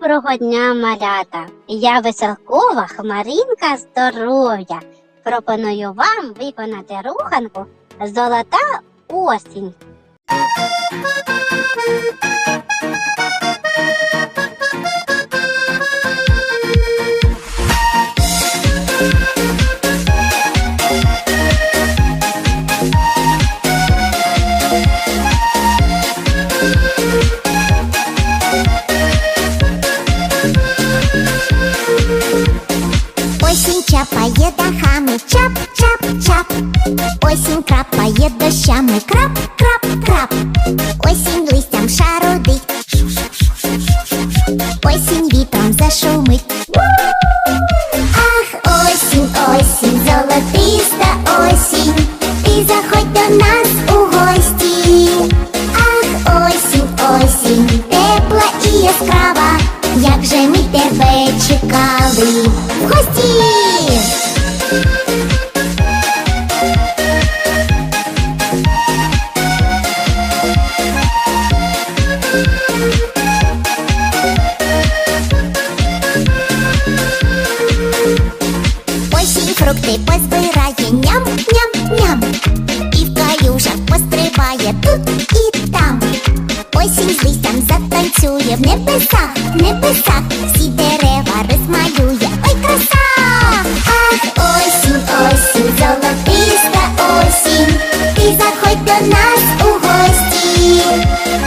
Доброго дня, малята! Я веселкова Хмаринка здоров'я. Пропоную вам виконати руханку Золота осінь. Осінь крапає дощами, крап, крап, крап. Осінь листям шародить. Осінь вітром зашумить. Ах, осінь, осінь, золотиста осінь. Ти заходь до нас у гості. Ах, осінь, осінь, тепла і яскрава. Як же ми тебе чекали фрукти позбирає ням, ням, ням. І в калюжах пострибає тут і там. Осінь з листям затанцює в небесах, в небесах. Всі дерева розмалює. Ой, краса! Ах, осінь, осінь, золотиста осінь. Ти заходь до нас у гості.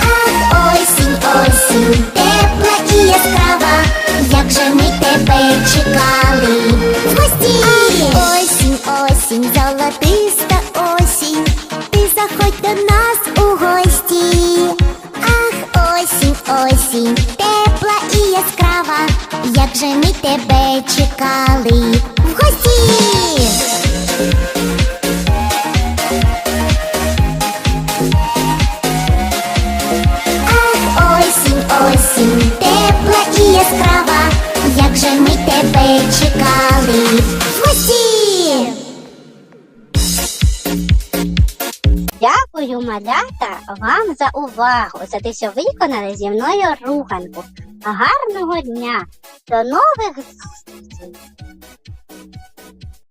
Ах, осінь, осінь, до нас у гості. Ах, осінь, осінь, тепла і яскрава. Як же ми тебе чекали в гості. Ах, осінь, осінь, тепла і яскрава. Як же ми тебе чекали Дякую, малята, вам за увагу, за те, що виконали зі мною руханку. Гарного дня! До нових зустрічей!